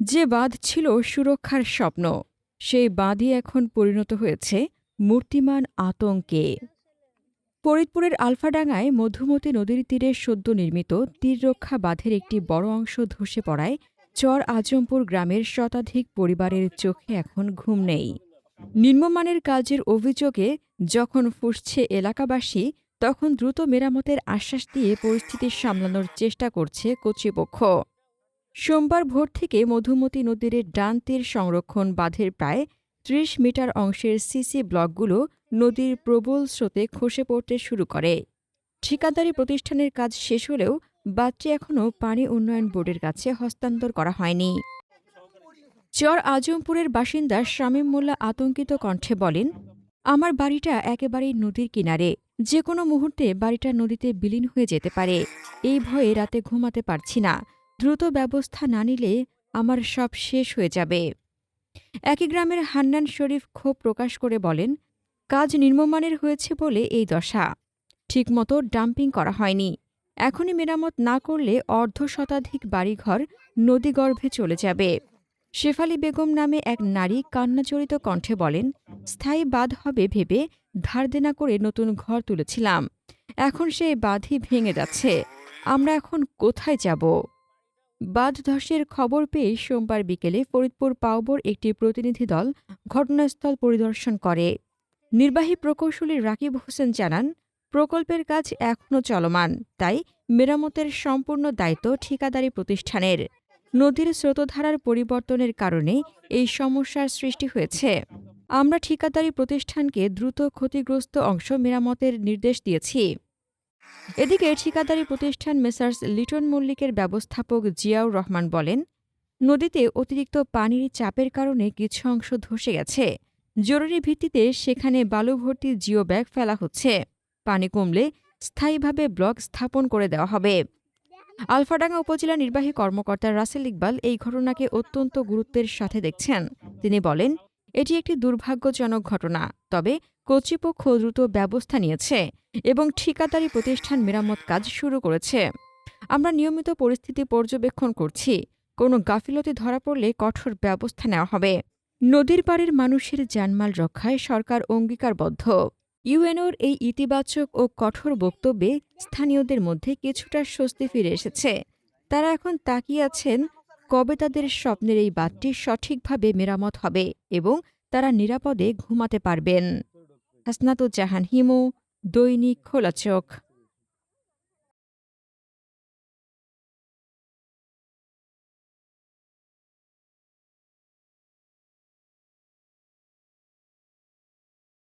যে বাঁধ ছিল সুরক্ষার স্বপ্ন, সেই বাঁধই এখন পরিণত হয়েছে মূর্তিমান আতঙ্কে। ফরিদপুরের আলফাডাঙ্গায় মধুমতি নদীর তীরে সদ্য নির্মিত তীররক্ষা বাঁধের একটি বড় অংশ ধসে পড়ায় চর আজমপুর গ্রামের শতাধিক পরিবারের চোখে এখন ঘুম নেই। নিম্নমানের কাজের অভিযোগে যখন ফুসছে এলাকাবাসী, তখন দ্রুত মেরামতের আশ্বাস দিয়ে পরিস্থিতি সামলানোর চেষ্টা করছে কর্তৃপক্ষ। সোমবার ভোর থেকে মধুমতি নদীর ডান তীর সংরক্ষণ বাঁধের প্রায় ত্রিশ মিটার অংশের সিসি ব্লকগুলো নদীর প্রবল স্রোতে খসে পড়তে শুরু করে। ঠিকাদারি প্রতিষ্ঠানের কাজ শেষ হলেও বাঁধটি এখনও পানি উন্নয়ন বোর্ডের কাছে হস্তান্তর করা হয়নি। চর আজমপুরের বাসিন্দা শামীম মোল্লা আতঙ্কিত কণ্ঠে বলেন, আমার বাড়িটা একেবারেই নদীর কিনারে। যে কোনো মুহূর্তে বাড়িটা নদীতে বিলীন হয়ে যেতে পারে। এই ভয়ে রাতে ঘুমাতে পারছি না। দ্রুত ব্যবস্থা না নিলে আমার সব শেষ হয়ে যাবে। একই গ্রামের হান্নান শরীফ ক্ষোভ প্রকাশ করে বলেন, কাজ নির্মমানের হয়েছে বলে এই দশা। ঠিকমতো ডাম্পিং করা হয়নি। এখনই মেরামত না করলে অর্ধ শতাধিক বাড়িঘর নদীগর্ভে চলে যাবে। শেফালি বেগম নামে এক নারী কান্নাজড়িত কণ্ঠে বলেন, স্থায়ী বাঁধ হবে ভেবে ধার দেনা করে নতুন ঘর তুলেছিলাম। এখন সেই বাঁধই ভেঙে যাচ্ছে। আমরা এখন কোথায় যাব? বাঁধ ধসের খবর পেয়ে সোমবার বিকেলে ফরিদপুর পাওবর একটি প্রতিনিধি দল ঘটনাস্থল পরিদর্শন করে। নির্বাহী প্রকৌশলী রাকিব হোসেন জানান, প্রকল্পের কাজ এখনও চলমান, তাই মেরামতের সম্পূর্ণ দায়িত্ব ঠিকাদারি প্রতিষ্ঠানের। নদীর স্রোতধারার পরিবর্তনের কারণে এই সমস্যার সৃষ্টি হয়েছে। আমরা ঠিকাদারি প্রতিষ্ঠানকে দ্রুত ক্ষতিগ্রস্ত অংশ মেরামতের নির্দেশ দিয়েছি। এদিকে ঠিকাদারি প্রতিষ্ঠান মেসার্স লিটন মল্লিকের ব্যবস্থাপক জিয়াউর রহমান বলেন, নদীতে অতিরিক্ত পানির চাপের কারণে কিছু অংশ ধসে গেছে। জরুরি ভিত্তিতে সেখানে বালু ভর্তি জিও ব্যাগ ফেলা হচ্ছে। পানি কমলে স্থায়ীভাবে ব্লক স্থাপন করে দেওয়া হবে। আলফাডাঙ্গা উপজেলা নির্বাহী কর্মকর্তা রাসেল ইকবাল এই ঘটনাকে অত্যন্ত গুরুত্বের সাথে দেখছেন। তিনি বলেন এটি একটি দুর্ভাগ্যজনক ঘটনা, তবে কর্তৃপক্ষ দ্রুত ব্যবস্থা নিয়েছে এবং ঠিকাদারি প্রতিষ্ঠান মেরামত কাজ শুরু করেছে। আমরা নিয়মিত পরিস্থিতি পর্যবেক্ষণ করছি, কোনো গাফিলতি ধরা পড়লে কঠোর ব্যবস্থা নেওয়া হবে। নদীর পাড়ের মানুষের জানমাল রক্ষায় সরকার অঙ্গীকারবদ্ধ। ইউএনওর এই ইতিবাচক ও কঠোর বক্তব্যে স্থানীয়দের মধ্যে কিছুটা স্বস্তি ফিরে এসেছে। তারা এখন তাকিয়ে আছেন কবে তাদের স্বপ্নের এই বাঁধটি সঠিকভাবে মেরামত হবে এবং তারা নিরাপদে ঘুমাতে পারবেন? হাসনাতুজ্জাহান হিমু, দৈনিক খোলা চোখ